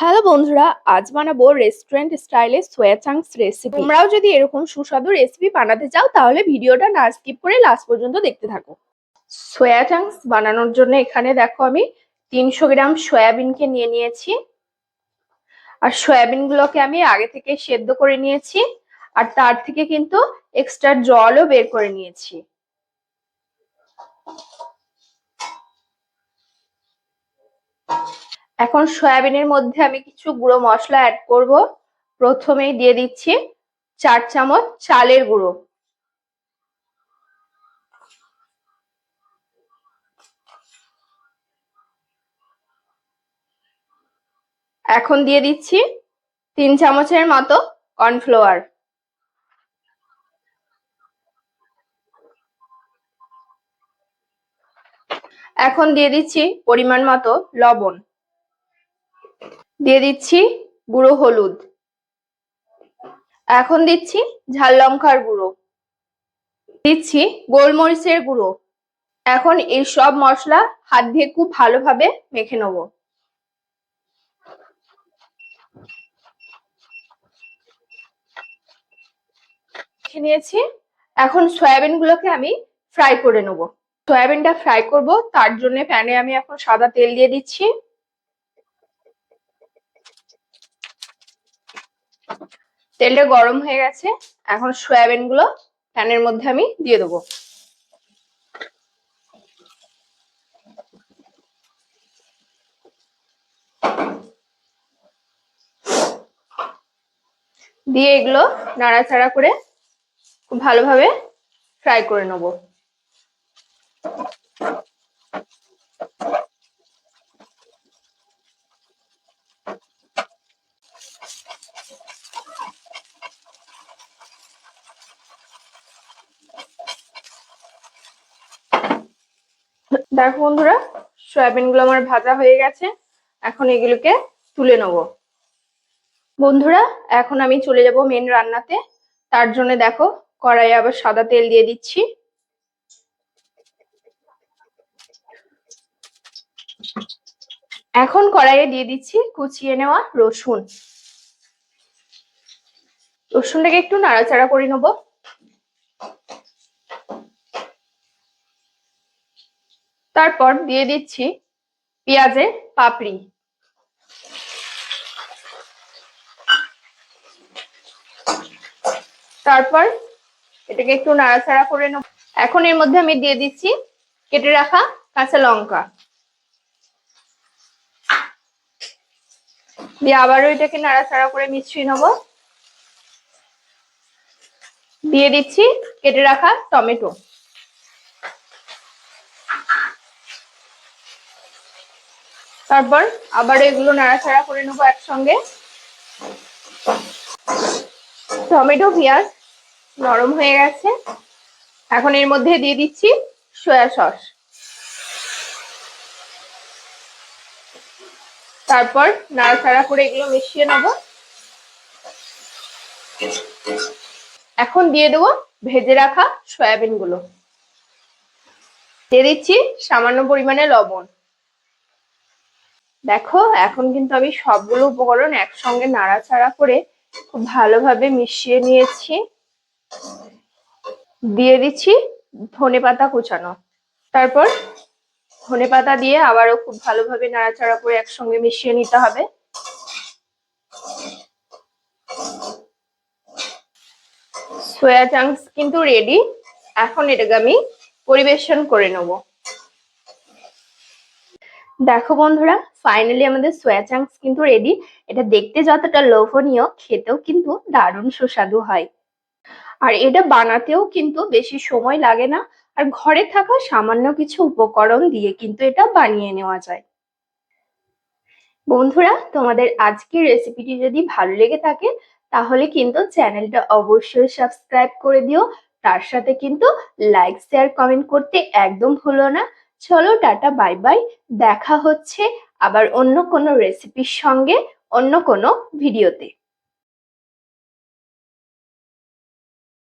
Hello বন্ধুরা, আজ বানাবো রেস্টুরেন্ট স্টাইলে সোয়া চাংস রেসিপি তোমরাও যদি এরকম সুস্বাদু রেসিপি বানাতে চাও, তাহলে ভিডিওটা না স্কিপ করে লাস্ট পর্যন্ত দেখতে থাকো। সোয়া চাংস বানানোর জন্য এখানে দেখো আমি তিনশো গ্রাম সয়াবিনকে নিয়ে নিয়েছি। আর সয়াবিন গুলোকে আমি আগে থেকে সেদ্ধ করে নিয়েছি, আর তার থেকে কিন্তু এক্সট্রা জলও বের করে নিয়েছি। এখন সয়াবিনের মধ্যে আমি কিছু গুঁড়ো মশলা অ্যাড করব। প্রথমেই দিয়ে দিচ্ছি চার চামচ চালের গুঁড়ো। এখন দিয়ে দিচ্ছি তিন চামচের মতো কর্নফ্লাওয়ার। এখন দিয়ে দিচ্ছি পরিমাণ মতো লবণ। দিয়ে দিচ্ছি গুঁড়ো হলুদ। এখন দিচ্ছি ঝাল লঙ্কার গুঁড়ো। দিচ্ছি গোলমরিচের গুঁড়ো। এখন এই সব মশলা হাত দিয়ে খুব ভালোভাবে মেখে নেব। নিয়েছি। এখন সয়াবিন গুলোকে আমি ফ্রাই করে নেব। সয়াবিনটা ফ্রাই করব, তার জন্য প্যানে আমি এখন সাদা তেল দিয়ে দিচ্ছি। তেলটা গরম হয়ে গেছে, এখন সয়াবিনগুলো প্যানের মধ্যে আমি দিয়ে দেবো। দিয়ে এগুলো নাড়াচাড়া করে খুব ভালোভাবে ফ্রাই করে নেব। দেখো বন্ধুরা সয়াবিনগুলো আমার ভাজা হয়ে গেছে। এখন এগুলোকে তুলে নেব। বন্ধুরা, এখন আমি চলে যাব মেন রান্নাতে। তার জন্য দেখো, কড়াইয়ে আবার সাদা তেল দিয়ে দিচ্ছি। এখন কড়াইয়ে দিয়ে দিচ্ছি কুচিয়ে নেওয়া রসুন। রসুনটাকে একটু নাড়াচাড়া করে নেব। তারপর দিয়ে দিচ্ছি পেঁয়াজের পাপড়ি। তারপর এটাকে একটু নাড়াচাড়া করে নেব। এখন এর মধ্যে আমি দিয়ে দিচ্ছি কেটে রাখা কাঁচা লঙ্কা। দিয়ে আবারও এটাকে নাড়াচাড়া করে মিশিয়ে নেব। দিয়ে দিচ্ছি কেটে রাখা টমেটো। তারপর আবার এগুলো নাড়াচাড়া করে নেব একসঙ্গে। টমেটো পেঁয়াজ নরম হয়ে গেছে। এখন এর মধ্যে দিয়ে দিচ্ছি সয়া সস। তারপর নাড়াচাড়া করে এগুলো মিশিয়ে নেব। এখন দিয়ে দেবো ভেজে রাখা সয়াবিনগুলো দিয়ে দিচ্ছি সামান্য পরিমাণে লবণ। দেখো, এখন কিন্তু আমি সবগুলো উপকরণ একসঙ্গে নাড়াচাড়া করে খুব ভালোভাবে মিশিয়ে নিয়েছি। দিয়ে দিচ্ছি ধনে পাতা কুচানো। তারপর ধনে পাতা দিয়ে আবারও খুব ভালোভাবে নাড়াচাড়া করে একসঙ্গে মিশিয়ে নিতে হবে। সোয়া চাংস কিন্তু রেডি এখন এটাকে আমি পরিবেশন করে নেব। দেখো বন্ধুরা ফাইনালি আমাদের সোয়া চাংস কিন্তু রেডি এটা দেখতে যতটা লোভনীয়, খেতেও কিন্তু দারুণ সুস্বাদু হয়। আর এটা বানাতেও কিন্তু বেশি সময় লাগে না, আর ঘরে থাকা সামান্য কিছু উপকরণ দিয়ে কিন্তু এটা বানিয়ে নেওয়া যায়। বন্ধুরা, তোমাদের আজকের রেসিপিটি যদি ভালো লেগে থাকে, তাহলে কিন্তু চ্যানেলটা অবশ্যই সাবস্ক্রাইব করে দিও। তার সাথে কিন্তু লাইক শেয়ার কমেন্ট করতে একদম ভুলো না। চলো টাটা বাই বাই। দেখা হচ্ছে আবার অন্য কোনো রেসিপির সঙ্গে অন্য কোনো ভিডিওতে